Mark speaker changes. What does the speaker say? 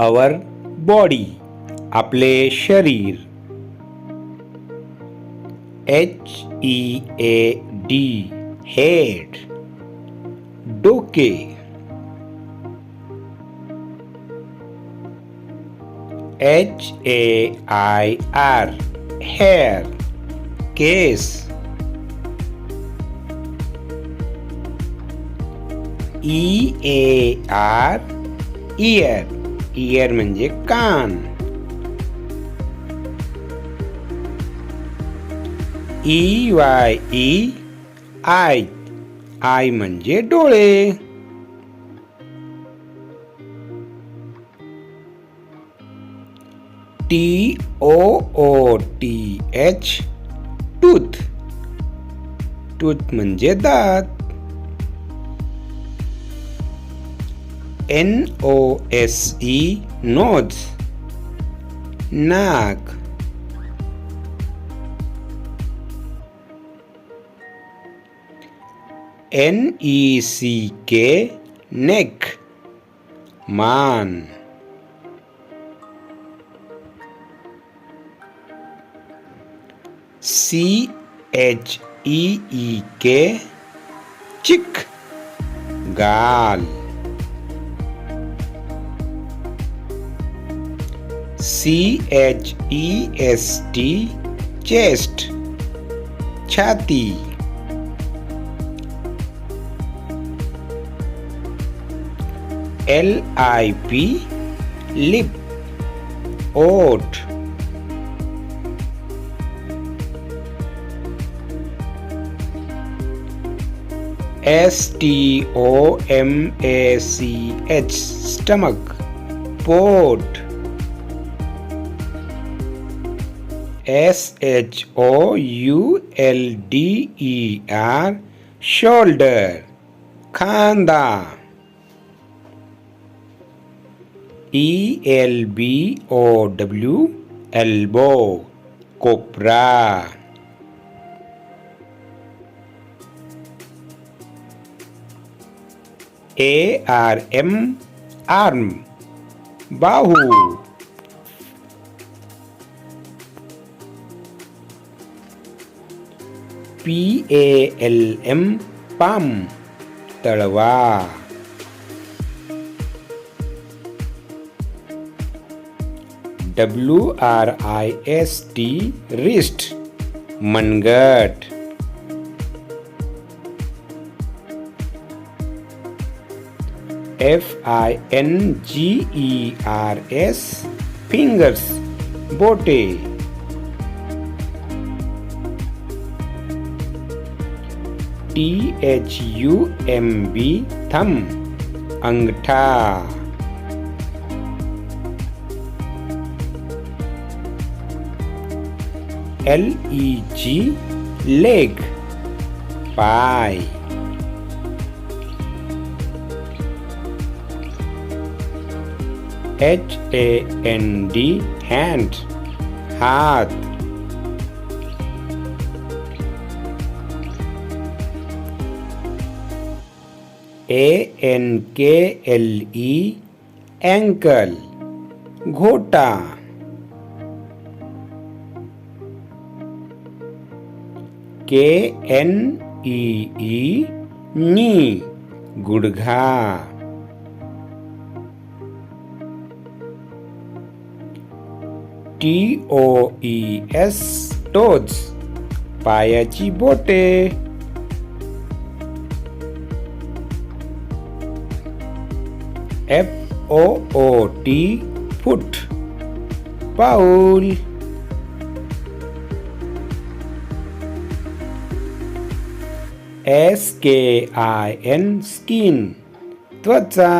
Speaker 1: अवर body आपले शरीर. H E A D head डोके. H A I R hair case. E A R ear ear म्हणजे कान. E Y E eye eye म्हणजे डोळे. T O O T H tooth tooth म्हणजे दात. N-O-S-E, nose. Nag. N-E-C-K, neck. Man. C-H-E-E-K, chick. Gal. के नेक मान C H E ई के चिक गाल C H E S T chest छाती एल आई पी लिप ओठ S T O M A C H stomach pot S H O U L D E R shoulder. Kanda. E L B O W elbow cobra. A R M arm. Bahu. P A L M palm तळवा W R I S T wrist मनगट F I N G E R S fingers बोटे T H U M B thumb अंगठा L E G leg pi H A N D hand हात A N K L E ankle घोटा K N E E knee गुडघा T O E S toes पायाची बोटे F O O T foot पाऊल S K I N skin त्वचा